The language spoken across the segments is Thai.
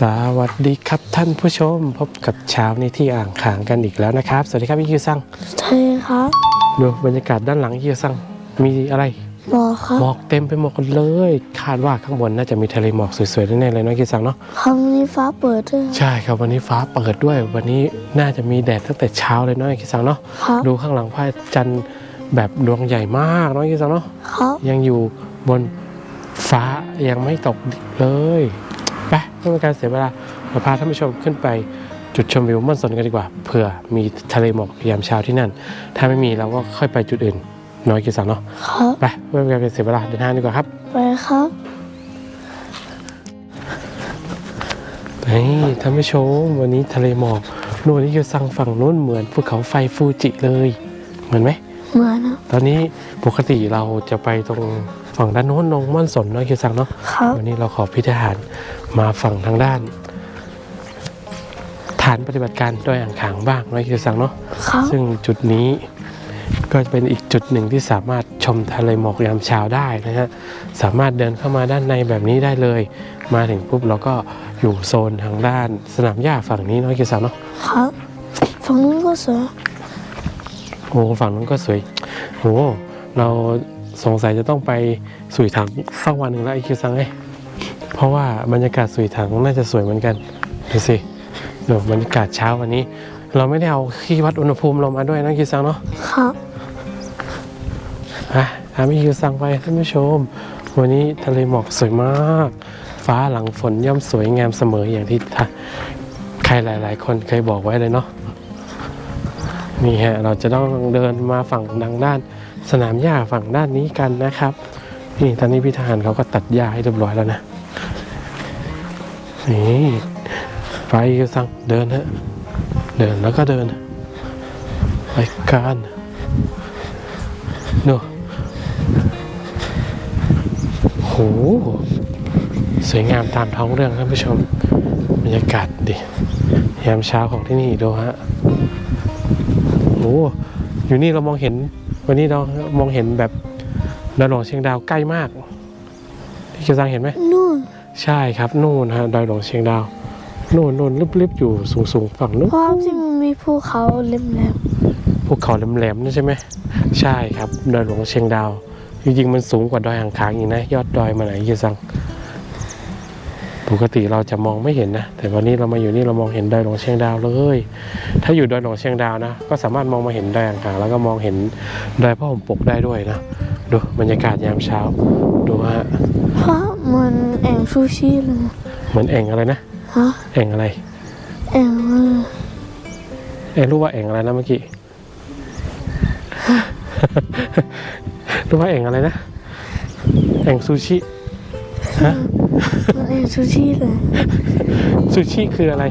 สวัสดีครับท่านผู้ชมพบกับเช้านี้ที่อ่างขางกันอีกแล้วนะครับ สวัสดีครับพี่คิวซังใช่ครับดูบรรยากาศด้านหลังพี่คิวซังมีอะไรหมอครับหมอกเต็มไปหมดเลย คาดว่าข้างบนน่าจะมีทะเลหมอกสวยๆแน่ๆเลยเน้องคิวซังเนาะครั้งนี้ฟ้าเปิดด้วยใช่ครับวันนี้ฟ้าเปิดด้วย วันนี้น่าจะมีแดดตั้งแต่เช้าเลยเน้องคิวซังเนาะครับดูข้างหลังพระจันทร์แบบดวงใหญ่มากเน้องคิวซังเนาะครับยังอยู่บนฟ้ายังไม่ตกเลย ไปเพื่อเป็นการเสียเวลาเราพาท่านผู้ชมขึ้นไปจุดชมวิวม่อนสนกันดีกว่าเผื่อมีทะเลหมอกยามเช้าที่นั่น ถ้าไม่มีเราก็ค่อยไปจุดอื่น น้อยกี่สังเนาะครับไปเพื่อเป็นการเสียเวลาเดินทางดีกว่าครับไปครับนี่ท่านผู้ชมวันนี้ทะเลหมอกนู่นนี่คือสั่งฝั่งนู้นเหมือนภูเขาไฟฟูจิเลย เหมือนไหมเหมือนนะตอนนี้ปกติเราจะไปตรง ฝั่งด้านโน้นลงม่อนสนน้อยกี่สังเนาะครับวันนี้เราขอพิธีหารมาฝั่งทางด้าน ฐานปฏิบัติการโดอยอ่างขางบ้างนะคิวสังเนาะครับซึ่งจุดนี้ก็จะเป็นอีกจุดหนึ่งที่สามารถชมทะเลหมอกยามเช้าได้นะฮะสามารถเดินเข้ามาด้านในแบบนี้ได้เลย มาถึงปุ๊บเราก็อยู่โซนทางด้านสนามหญ้าฝั่งนี้เนาะคิวสังเนาะครับฝั่งนู้นก็สวยโอ้ฝั่งนั้นก็สวยโอ้เรา สงสัยจะต้องไปสุยถังสักวันหนึ่งแล้วไอคิวสังเอ้ยเพราะว่าบรรยากาศสุยถังน่าจะสวยเหมือนกันดูสิดูบรรยากาศเช้าวันนี้ เราไม่ได้เอาที่วัดอุณหภูมิเรามาด้วยนะคิวซังเนาะครับอะตามพี่คิวซังไปท่านผู้ชม วันนี้ทะเลหมอกสวยมาก ฟ้าหลังฝนย่อมสวยงามเสมออย่างที่ท่าใครหลาย ๆ คนเคยบอกไว้เลยเนาะนี่ฮะเราจะต้องเดินมาฝั่งดังด้าน สนามหญ้าฝั่งด้านนี้กันนะครับ นี่ตอนนี้พี่ทหารเขาก็ตัดหญ้าให้เรียบร้อยแล้วนะ นี่ไปคิวซังเดินฮะ เดินแล้วก็เดิน ไปกันดูโหสวยงามตามท้องเรื่องท่านผู้ชม บรรยากาศดิยามเช้าของที่นี่ดูฮะโอ้อยู่นี่เรามองเห็น วันนี้เรามองเห็นแบบดอยหลวงเชียงดาวใกล้มากที่เกียวซังเห็นไหมนู่นใช่ครับนู่นฮะดอยหลวงเชียงดาวนู่นนู่นลิบๆอยู่สูงๆฝั่งนู้นเพราะที่มันมีภูเขาเล็มภูเขาแหลมๆนี่ใช่ไหมใช่ครับดอยหลวงเชียงดาวจริงๆมันสูงกว่าดอยอ่างขางอีกนะ ยอดดอยมาไหนเฮียซัง ปกติเราจะมองไม่เห็นนะ แต่วันนี้เรามาอยู่นี่เรามองเห็นดอยหลวงเชียงดาวเลย ถ้าอยู่ดอยหลวงเชียงดาวนะ ก็สามารถมองมาเห็นดอยอ่างขางแล้วก็มองเห็นดอยพระห่มปกได้ด้วยนะ ดูบรรยากาศยามเช้า ดูฮะๆเพราะเหมือนแอ่งซูชิเลย เหมือนแอ่งอะไรนะ ฮะ แอ่งอะไร แอ่งเลยเอ้รู้ว่าแอ่งอะไรนะเมื่อกี้ รู้ว่าแอ่งอะไรนะ แอ่งซูชิ ฮะเหมือนแอ่งซูชิเลยซูชิคืออะไร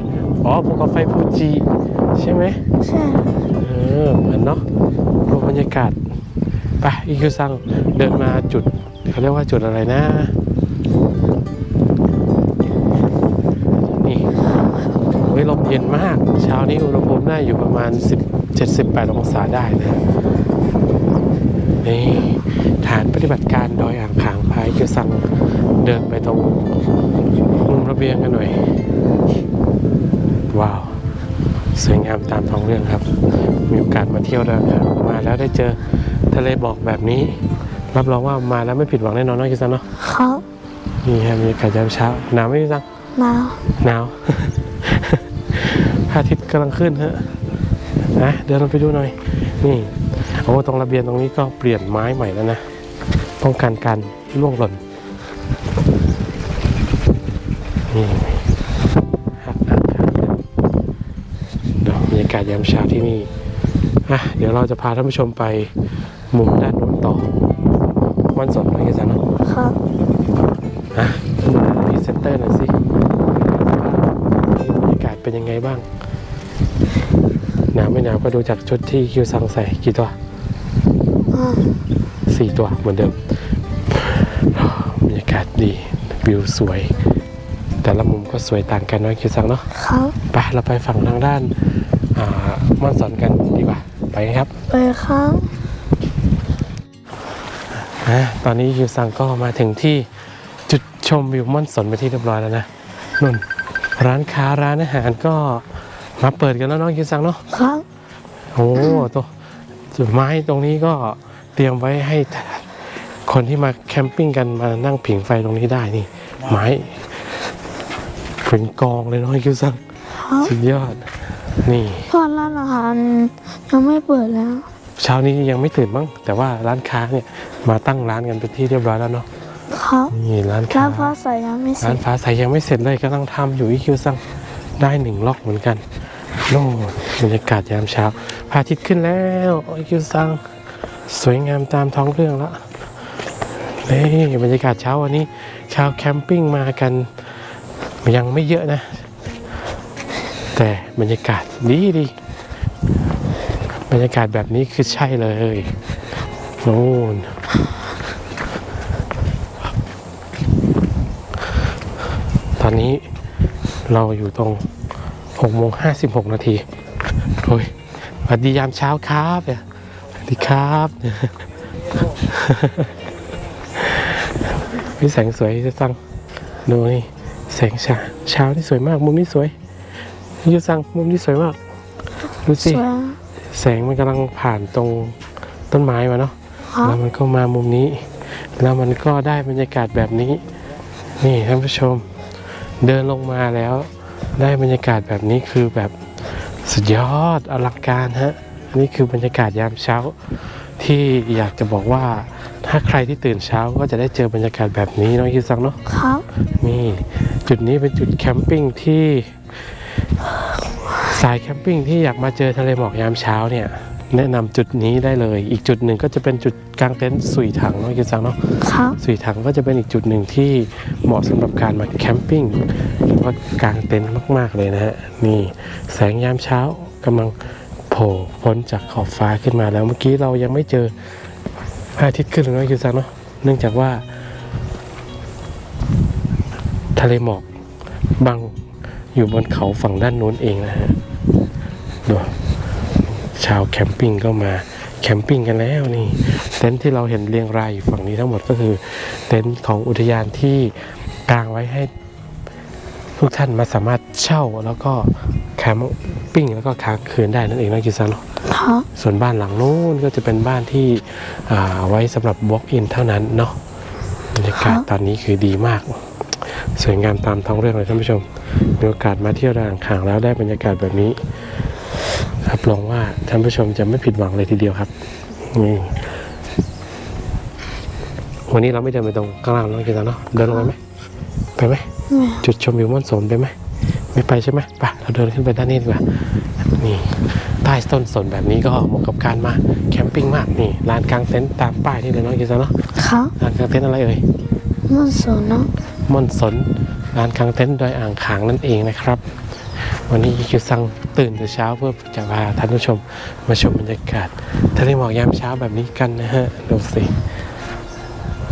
อ๋อภูเขาไฟฟูจิใช่ไหมใช่ เออเหมือนเนาะดูบรรยากาศไปอีคิวซังเดินมาจุดเขาเรียกว่าจุดอะไรนะ นี่โอ้ยลมเย็นมาก เช้านี้อุณหภูมิน่าอยู่ประมาณ10 78องศาได้นะนี่ฐานปฏิบัติการดอยอ่างขางพายคิวซัง เดินไปตรงมุมระเบียงกันหน่อย ว้าว สวยงามตามท้องเรื่องครับ มีโอกาสมาเที่ยวด้วยครับ มาแล้วได้เจอทะเลบอกแบบนี้ รับรองว่ามาแล้วไม่ผิดหวังแน่นอนเน้องคิซังเนาะครับนี่ฮะมีอากาศยามเช้าหนาวไหมคิซังหนาวหนาวพระอาทิตย์กำลังขึ้นฮะนะเดินลงไปดูหน่อย นี่โอ้ตรงระเบียงตรงนี้ก็เปลี่ยนไม้ใหม่แล้วนะป้องกันการล่วงหล่น นี่หักอ่างครับดอกบรรยากาศยามเช้าที่นี่อะเดี๋ยวเราจะพาท่านผู้ชมไปมุมด้านโน้นต่อมันสดไหมกันสันเนาะครับอะพรีเซนเตอร์หน่อยสิบรรยากาศเป็นยังไงบ้าง หนาวไม่หนาวก็ดูจากชุดที่คิวซังใส่กี่ตัวอ่าสี่ตัวเหมือนเดิมบรรยากาศดีวิวสวย แต่ละมุมก็สวยต่างกันเนาะคิวซังเนาะครับไปเราไปฝั่งทางด้านอ่าม่อนสอนกันดีกว่าไปกันครับไปครับอะตอนนี้คิวซังก็มาถึงที่จุดชมวิวม่อนสนไปนที่เรียบร้อยแล้วนะนุ่นพร้านค้าร้านอาหารก็มาเปิดกันแล้วเนาะคิวซังเนาะครับโอ้ตัวจุดไม้ตรงนี้ก็เตรียมไว้ให้ คนที่มาแคมปิ้งกันมานั่งผิงไฟตรงนี้ได้นี่ ไม้เป็นกองเลยเนาะคิวซังครับสุดยอด นี่เพราะร้านอาหารยังไม่เปิดแล้ว เช้านี้ยังไม่ตื่นมั้งแต่ว่าร้านค้าเนี่ยมาตั้งร้านกันเป็นที่เรียบร้อยแล้วเนาะครับนี่ร้านร้าค้านฟ้าใสยังไม่เสร้าร็นจฟ้าใสยังไม่เสร็จเลยกำลังทำอยู่อีคิวซังได้หนึ่งล็อกเหมือนกันโน่นบรรยากาศยามเช้าพระอาทิตย์ขึ้นแล้วอีคิวซังสวยงามตามท้องเรื่องแล้ว นี่บรรยากาศเช้าวันนี้ ชาวแคมปิ้งมากัน ยังไม่เยอะนะ แต่บรรยากาศดีดีบรรยากาศแบบนี้คือใช่เลยโน่นตอนนี้เราอยู่ตรง6โมง56 นาทีโอ้ยสวัสดียามเช้าครับเนี่ยสวัสดีครับ พี่แสงสวยจะสั่งดูนี่แสงเช้าเช้านี่สวยมาก มุมนี้สวยนี่จะสั่งมุมนี้สวยมากดูสสิวยแสงมันกำลังผ่านตรงต้นไม้มาเนาะครับแล้วมันก็มามุมนี้ แล้วมันก็ได้บรรยากาศแบบนี้ นี่ท่านผู้ชม เดินลงมาแล้ว ได้บรรยากาศแบบนี้คือแบบสุดยอดอลังการฮะอันนี้คือบรรยากาศยามเช้า ที่อยากจะบอกว่า ถ้าใครที่ตื่นเช้าก็จะได้เจอบรรยากาศแบบนี้เนาะคิวซังเนาะครับนี่จุดนี้เป็นจุดแคมปิ้งที่สายแคมปิ้งที่อยากมาเจอทะเลหมอกยามเช้าเนี่ยแนะนำจุดนี้ได้เลย อีกจุดหนึ่งก็จะเป็นจุดกางเต็นท์สุยถังเนาะคิวซังเนาะครับสุยถังก็จะเป็นอีกจุดหนึ่งที่เหมาะสำหรับการมาแคมปิ้งหรือว่ากางเต็นท์มาก ๆเลยนะฮะนี่แสงยามเช้ากำลังโผล่พ้นจากขอบฟ้าขึ้นมาแล้วเมื่อกี้เรายังไม่เจอ พระอาทิตย์ขึ้นเลยเนาะคิวซังเนาะเนื่องจากว่า ทะเลหมอกบังอยู่บนเขาฝั่งด้านโน้นเองนะฮะดูชาวแคมปิ้งก็มาแคมปิ้งกันแล้วนี่ เต็นท์ที่เราเห็นเรียงรายอยู่ฝั่งนี้ทั้งหมดก็คือ เต็นท์ของอุทยานที่กางไว้ให้ ทุกท่านมาสามารถเช่าแล้วก็แคมปิ้งแล้วก็ค้างคืนได้นั่นเองนะกิซันเนาะครับส่วนบ้านหลังนู้นก็จะเป็นบ้านที่อ่าไว้สำหรับ walk in เท่านั้นเนาะบรรยากาศตอนนี้คือดีมาก สวยงามตามท้องเรื่องเลยท่านผู้ชม มีโอกาสมาเที่ยวดานข่างแล้วได้บรรยากาศแบบนี้รับรองว่าท่านผู้ชมจะไม่ผิดหวังเลยทีเดียวครับนี่วันนี้เราไม่เดินไปตรงข้างล่างน้องกินแล้วเนาะเดินลงไปไหม ไปไหมแม่จุดชมวิวม่อนสนไปไหมไม่ไปใช่ไหมไปเราเดินขึ้นไปด้านนี้ดีกว่านี่ใต้ต้นสนแบบนี้ก็เหมาะกับการมาแคมปิ้งมากนี่ลานกลางเต็นท์ตามป้ายนี่เลยน้องกินแล้วเนาะครับลานกลางเต็นท์อะไรเอ่ยมันสวยเนาะม่อนสนลานกลางเต็นท์ดอยอ่างขางนั่นเองนะครับ วันนี้คิวซังตื่นแต่เช้าเพื่อจะพาท่านผู้ชมมาชมบรรยากาศทะเลหมอกยามเช้าแบบนี้กันนะฮะดูสิ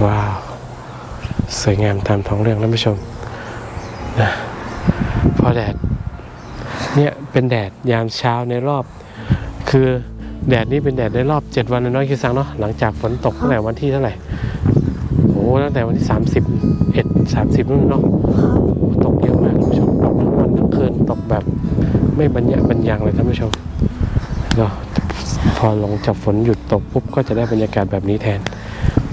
ว้าว สวยงามตามท้องเรื่องท่านผู้ชมนะพอแดดเนี่ยเป็นแดดยามเช้าในรอบ คือแดดนี่เป็นแดดในรอบ 7 วันนะน้อยคิวซังเนาะหลังจากฝนตกตั้งแต่วันที่เท่าไหร่โอ้ตั้งแต่วันที่ 30เอ็ด30นู่นเนาะครับตกเยอะมากท่านผู้ชมตกทั้งวันทั้งคืนตกแบบไม่บรรยะบรรยังเลยท่านผู้ชมก็พอลงจากฝนหยุดตกปุ๊บก็จะได้บรรยากาศแบบนี้แทน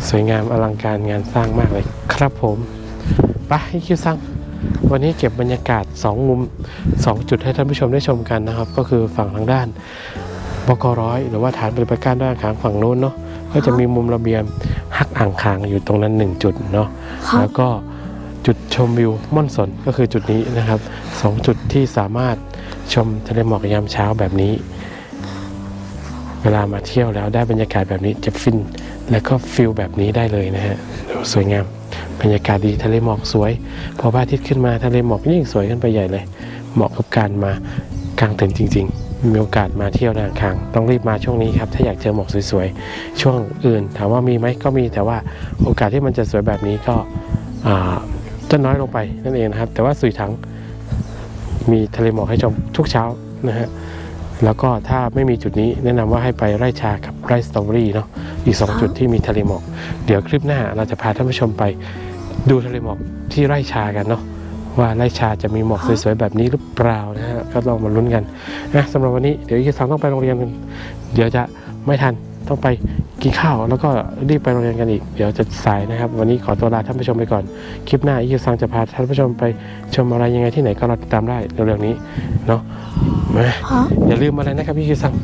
สวยงามอลังการงานสร้างมากเลยครับผมไปให้คิวซังวันนี้เก็บบรรยากาศ 2 มุม 2 จุดให้ท่านผู้ชมได้ชมกันนะครับ ก็คือฝั่งทางด้านบกร้อยหรือว่าฐานปฏิบัติการด้านขางฝั่งโน้นเนาะก็จะมีมุมระเบียงหักอ่างคางอยู่ตรงนั้น 1 จุดเนาะครัแล้บวก็จุดชมวิวม่อนสนก็คือจุดนี้นะครับสองจุดที่สามารถชมทะเลหมอกยามเช้าแบบนี้ เวลามาเที่ยวแล้วได้บรรยากาศแบบนี้จะฟิน แล้วก็ฟิลแบบนี้ได้เลยนะฮะสวยงาม บรรยากาศดีทะเลหมอกสวย พอพระอาทิตย์ขึ้นมาทะเลหมอกยิ่งสวยขึ้นไปใหญ่เลย เหมาะกับการมากางเต็นท์จริง ๆ มีโอกาสมาเที่ยวดานคางต้องรีบมาช่วงนี้ครับ ถ้าอยากเจอหมอกสวยๆ ช่วงอื่น ถามว่ามีไหมก็มีแต่ว่าโอกาสที่มันจะสวยแบบนี้ก็จะน้อยลงไปนั่นเองนะครับ แต่ว่าสุยถังมีทะเลหมอกให้ชมทุกเช้านะฮะ แล้วก็ถ้าไม่มีจุดนี้แนะนำว่าให้ไปไร่ชากับไร่สตรอเบอรี่เนาะอีก 2 จุดที่มีทะเลหมอก เดี๋ยวคลิปหน้าเราจะพาท่านผู้ชมไปดูทะเลหมอกที่ไร่ชากันเนาะว่าไร่ชาจะมีหมอกสวยๆแบบนี้หรือเปล่านะฮะก็ลองมาลุ้นกันนะสำหรับวันนี้เดี๋ยวอีกสองต้องไปโรงเรียนกันเดี๋ยวจะไม่ทัน ต้องไปกินข้าวแล้วก็รีบไปโรงเรียนกันอีก เดี๋ยวจะสายนะครับ วันนี้ขอตัวลาท่านผู้ชมไปก่อน คลิปหน้าอีกสังจะพาท่านผู้ชมไปชมอะไรยังไงที่ไหนก็รอติดตามได้เร็วๆนี้เนาะมาครับอย่าลืมอะไรนะครับพี่คิวซัง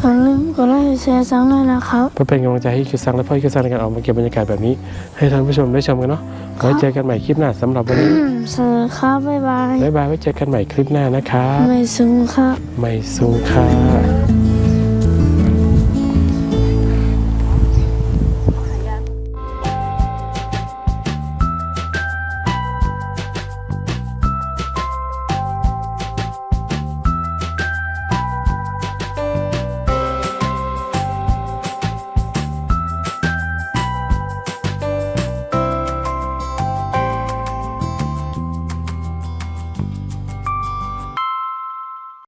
อย่าลืมกดไลค์แชร์ซังด้วยนะครับเพื่อเป็นกำลังใจให้คิวซังและพ่อคิวซังในการออกมาเก็บบรรยากาศแบบนี้ ให้ท่านผู้ชมได้ชมกันเนาะไว้เจอกันใหม่คลิปหน้าสำหรับวันนี้สวัสดีครับบ๊ายบายบ๊ายบายไว้เจอกันใหม่คลิปหน้านะครับไม่ซึ้งครับไม่สูงค่ะ